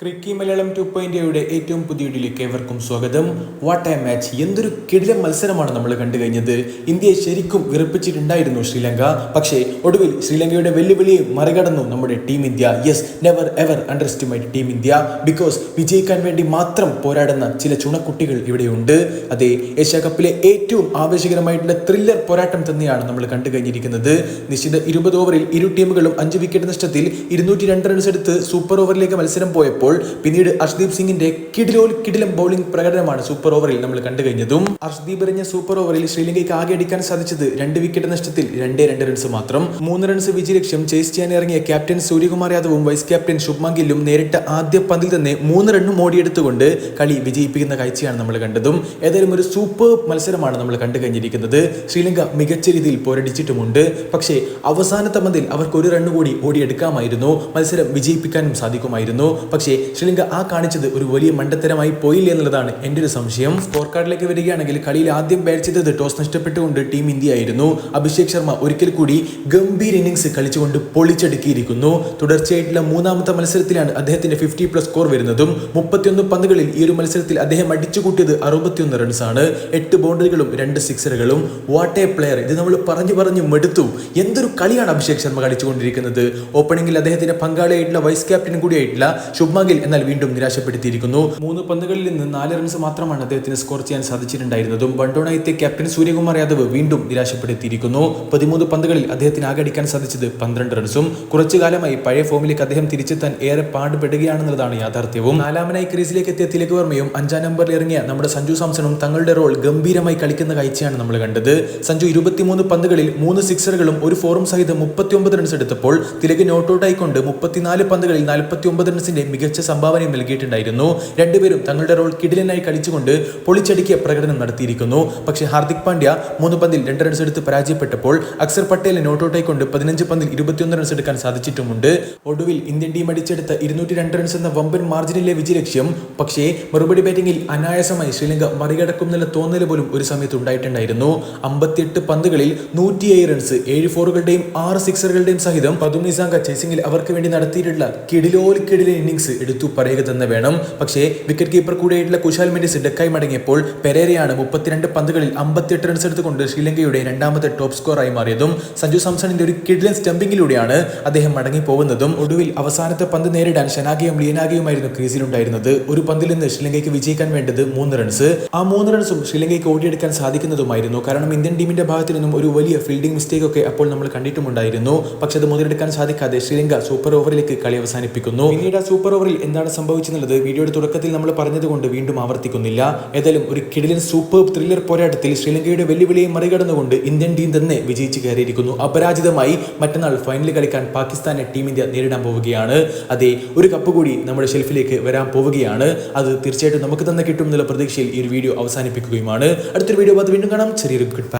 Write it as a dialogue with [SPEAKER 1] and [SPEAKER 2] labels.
[SPEAKER 1] ക്രിക്കി Malayalam two point എയുടെ ഏറ്റവും പുതിയ വീഡിയോയിലേക്ക് ഏവർക്കും സ്വാഗതം. വാട്ട് എ മാച്ച് എന്തൊരു കിടിലം മത്സരമാണ് നമ്മൾ കണ്ടു കഴിഞ്ഞത്. ഇന്ത്യയെ ശരിക്കും വിറപ്പിച്ചിട്ടുണ്ടായിരുന്നു ശ്രീലങ്ക. പക്ഷേ ഒടുവിൽ ശ്രീലങ്കയുടെ വെല്ലുവിളിയെ മറികടന്നു നമ്മുടെ team India. Yes never ever underestimate team India. Because വിജയിക്കാൻ വേണ്ടി മാത്രം പോരാടുന്ന ചില ചുണക്കുട്ടികൾ ഇവിടെയുണ്ട്. അതെ ഏഷ്യ കപ്പിലെ ഏറ്റവും ആവേശകരമായിട്ടുള്ള ത്രില്ലർ പോരാട്ടം തന്നെയാണ് നമ്മൾ കണ്ടു കഴിഞ്ഞിരിക്കുന്നത്. നിശ്ചിത ഇരുപത് ഓവറിൽ ഇരു ടീമുകളും അഞ്ച് വിക്കറ്റ് നഷ്ടത്തിൽ ഇരുന്നൂറ്റി രണ്ട് റൺസ് എടുത്ത് സൂപ്പർ ഓവറിലേക്ക് മത്സരം പോയപ്പോൾ പിന്നീട് അർഷ്ദീപ് സിംഗിന്റെ കിടിലോൽ കിടിലം ബൗളിംഗ് പ്രകടനമാണ് സൂപ്പർ ഓവറിൽ നമ്മൾ കണ്ടു കഴിഞ്ഞതും. അർഷ്ദീപ് എറിഞ്ഞ സൂപ്പർ ഓവറിൽ ശ്രീലങ്കയ്ക്ക് ആകെ അടിക്കാൻ സാധിച്ചത് രണ്ട് വിക്കറ്റ് നഷ്ടത്തിൽ രണ്ടേ രണ്ട് റൺസ് മാത്രം. മൂന്ന് റൺസ് വിജയലക്ഷ്യം ചേസ് ചെയ്യാൻ ഇറങ്ങിയ ക്യാപ്റ്റൻ സൂര്യകുമാർ യാദവും വൈസ് ക്യാപ്റ്റൻ ശുഭ്മാൻ ഗില്ലും നേരിട്ട ആദ്യ പന്തിൽ തന്നെ മൂന്ന് റണ്ണും ഓടിയെടുത്തുകൊണ്ട് കളി വിജയിപ്പിക്കുന്ന കാഴ്ചയാണ് നമ്മൾ കണ്ടതും. ഏതായാലും ഒരു സൂപ്പർ മത്സരമാണ് നമ്മൾ കണ്ടു കഴിഞ്ഞിരിക്കുന്നത്. ശ്രീലങ്ക മികച്ച രീതിയിൽ പോരടിച്ചിട്ടുമുണ്ട്. പക്ഷേ അവസാനത്തെ പന്തിൽ അവർക്ക് ഒരു റണ്ണ് കൂടി ഓടിയെടുക്കാമായിരുന്നു. മത്സരം വിജയിപ്പിക്കാനും സാധിക്കുമായിരുന്നു. പക്ഷേ ശ്രീലങ്ക ആ കാണിച്ചത് ഒരു വലിയ മണ്ടത്തരമായി പോയില്ല എന്നുള്ളതാണ് എന്റെ ഒരു സംശയം. സ്കോർ കാർഡിലേക്ക് വരികയാണെങ്കിൽ കളിയിൽ ആദ്യം ബാറ്റ് ചെയ്തത് ടോസ് നഷ്ടപ്പെട്ടുകൊണ്ട് ടീം ഇന്ത്യ ആയിരുന്നു അഭിഷേക് ശർമ്മ ഒരിക്കൽ കൂടി ഗംഭീർ ഇന്നിംഗ്സ് കളിച്ചുകൊണ്ട് പൊളിച്ചടുക്കിയിരിക്കുന്നു. തുടർച്ചയായിട്ടുള്ള മൂന്നാമത്തെ മത്സരത്തിലാണ് അദ്ദേഹത്തിന്റെ ഫിഫ്റ്റി പ്ലസ് സ്കോർ വരുന്നതും. മുപ്പത്തിയൊന്ന് പന്തുകളിൽ ഈ ഒരു മത്സരത്തിൽ അദ്ദേഹം അടിച്ചുകൂട്ടിയത് അറുപത്തിയൊന്ന് റൺസാണ് എട്ട് ബൗണ്ടറികളും രണ്ട് സിക്സറുകളും വാട്ട് എ പ്ലെയർ ഇത് നമ്മൾ പറഞ്ഞു പറഞ്ഞു മെടുത്തു. എന്തൊരു കളിയാണ് അഭിഷേക് ശർമ്മ കളിച്ചുകൊണ്ടിരിക്കുന്നത്. ഓപ്പണിംഗിൽ അദ്ദേഹത്തിന്റെ പങ്കാളിയായിട്ടുള്ള വൈസ് ക്യാപ്റ്റൻ കൂടിയായിട്ടുള്ള ശുഭ്മാൻ ഗിൽ എന്നാൽ വീണ്ടും നിരാശപ്പെടുത്തിയിരിക്കുന്നു. മൂന്ന് പന്തുകളിൽ നിന്ന് നാല് റൺസ് മാത്രമാണ് അദ്ദേഹത്തിന് സ്കോർ ചെയ്യാൻ സാധിച്ചിട്ടുണ്ടായിരുന്നതും. ബണ്ടോണായിത്തെ ക്യാപ്റ്റൻ സൂര്യകുമാർ യാദവ് വീണ്ടും നിരാശപ്പെടുത്തിയിരിക്കുന്നു. പതിമൂന്ന് പന്തുകളിൽ അദ്ദേഹത്തിന് ആകെ അടിക്കാൻ സാധിച്ചത് പന്ത്രണ്ട് റൺസും കുറച്ചു കാലമായി പഴയ ഫോമിലേക്ക് അദ്ദേഹം തിരിച്ചെത്താൻ ഏറെ പാടുപെടുകയാണെന്നതാണ് യാഥാർത്ഥ്യവും. നാലാമനായി ക്രീസിലേക്ക് എത്തിയ തിലക് വർമ്മയും അഞ്ചാം നമ്പറിൽ ഇറങ്ങിയ നമ്മുടെ സഞ്ജു സാംസണും തങ്ങളുടെ റോൾ ഗംഭീരമായി കളിക്കുന്ന കാഴ്ചയാണ് നമ്മൾ കണ്ടത്. സഞ്ജു ഇരുപത്തിമൂന്ന് പന്തുകളിൽ മൂന്ന് സിക്സറുകളും ഒരു ഫോറും സഹിതം മുപ്പത്തിയൊമ്പത് റൺസ് എടുത്തപ്പോൾ തിലക് നോട്ട് ഔട്ടായിക്കൊണ്ട് മുപ്പത്തിനാല് പന്തുകളിൽ നാൽപ്പത്തി ഒമ്പത് റൺസിന്റെ മികച്ച സംഭാവനയും നൽകിയിട്ടുണ്ടായിരുന്നു. രണ്ടുപേരും തങ്ങളുടെ റോൾ കിടിലനായി കളിച്ചുകൊണ്ട് പൊളിച്ചടുക്കിയ പ്രകടനം നടത്തിയിരിക്കുന്നു. പക്ഷേ ഹാർദിക് പാണ്ഡ്യ മൂന്ന് പന്തിൽ രണ്ട് റൺസ് എടുത്ത് പരാജയപ്പെട്ടപ്പോൾ അക്സർ പട്ടേൽ നോട്ടൌട്ടായി കൊണ്ട് പതിനഞ്ച് പന്തിൽ ഇരുപത്തിയൊന്ന് റൺസ് എടുക്കാൻ സാധിച്ചിട്ടുമുണ്ട്. ഒടുവിൽ ഇന്ത്യൻ ടീം അടിച്ചെടുത്ത ഇരുന്നൂറ്റി രണ്ട് റൺസ് എന്ന വമ്പൻ മാർജിനിലെ വിജയലക്ഷ്യം പക്ഷേ മറുപടി ബാറ്റിംഗിൽ അനായാസമായി ശ്രീലങ്ക മറികടക്കുമെന്നുള്ള തോന്നൽ പോലും ഒരു സമയത്ത് ഉണ്ടായിട്ടുണ്ടായിരുന്നു. അമ്പത്തിയെട്ട് പന്തുകളിൽ നൂറ്റിയേഴ് റൺസ് ഏഴ് ഫോറുകളുടെയും ആറ് സിക്സറുകളുടെയും സഹിതം പതും നിസാങ്ക ചേസിംഗിൽ അവർക്ക് വേണ്ടി നടത്തിയിട്ടുള്ള കിടിലോൽ കിടിലെ ഇന്നിംഗ്സ് എടുത്തു പറയുക തന്നെ വേണം. പക്ഷേ വിക്കറ്റ് കീപ്പർ കൂടിയായിട്ടുള്ള കുശാൽ മെൻഡിസ് ഡെക്കായി മടങ്ങിയപ്പോൾ പെരേരയാണ് മുപ്പത്തിരണ്ട് പന്തുകളിൽ അമ്പത്തിയെട്ട് റൺസ് എടുത്തുകൊണ്ട് ശ്രീലങ്കയുടെ രണ്ടാമത്തെ ടോപ്പ് സ്കോറായി മാറിയതും സഞ്ജു സാംസണിന്റെ ഒരു കിഡ്ലൻ സ്റ്റംപിങ്ങിലൂടെയാണ് അദ്ദേഹം മടങ്ങി പോകുന്നതും ഒടുവിൽ അവസാനത്തെ പന്ത് നേരിടാൻ ഷനാഗയും ലീനാഗയുമായിരുന്നു ക്രീസിലുണ്ടായിരുന്നത്. ഒരു പന്തിൽ നിന്ന് ശ്രീലങ്കയ്ക്ക് വിജയിക്കാൻ വേണ്ടത് മൂന്ന് റൺസ് ആ മൂന്ന് റൺസും ശ്രീലങ്കയ്ക്ക് ഓടിയെടുക്കാൻ സാധിക്കുന്നതുമായിരുന്നു. കാരണം ഇന്ത്യൻ ടീമിന്റെ ഭാഗത്തു നിന്നും ഒരു വലിയ ഫീൽഡിംഗ് മിസ്റ്റേക്ക് ഒക്കെ അപ്പോൾ നമ്മൾ കണ്ടിട്ടുമുണ്ടായിരുന്നു. പക്ഷെ അത് മുതലെടുക്കാൻ സാധിക്കാതെ ശ്രീലങ്ക സൂപ്പർ ഓവറിലേക്ക് കളി അവസാനിപ്പിക്കുന്നു. പിന്നീട് സൂപ്പർ ഓവറിൽ എന്താണ് സംഭവിച്ചെന്നുള്ളത് വീഡിയോയുടെ തുടക്കത്തിൽ നമ്മൾ പറഞ്ഞതുകൊണ്ട് വീണ്ടും ആവർത്തിക്കുന്നില്ല. ഏതായാലും ഒരു കിടിലൻ സൂപ്പർ ത്രില്ലർ പോരാട്ടത്തിൽ ശ്രീലങ്കയുടെ വെല്ലുവിളിയെ മറികടന്നുകൊണ്ട് ഇന്ത്യൻ ടീം തന്നെ വിജയിച്ച് കയറിയിരിക്കുന്നു. അപരാജിതമായി മറ്റന്നാൾ ഫൈനലിൽ കളിക്കാൻ പാകിസ്ഥാനെ ടീം ഇന്ത്യ നേരിടാൻ പോവുകയാണ്. അതെ ഒരു കപ്പ് കൂടി നമ്മുടെ ഷെൽഫിലേക്ക് വരാൻ പോവുകയാണ്. അത് തീർച്ചയായിട്ടും നമുക്ക് തന്നെ കിട്ടും എന്നുള്ള പ്രതീക്ഷയിൽ ഈ ഒരു വീഡിയോ അവസാനിപ്പിക്കുകയുമാണ്. അടുത്തൊരു വീഡിയോ അത് വീണ്ടും കാണാം. ചെറിയൊരു ഗുഡ്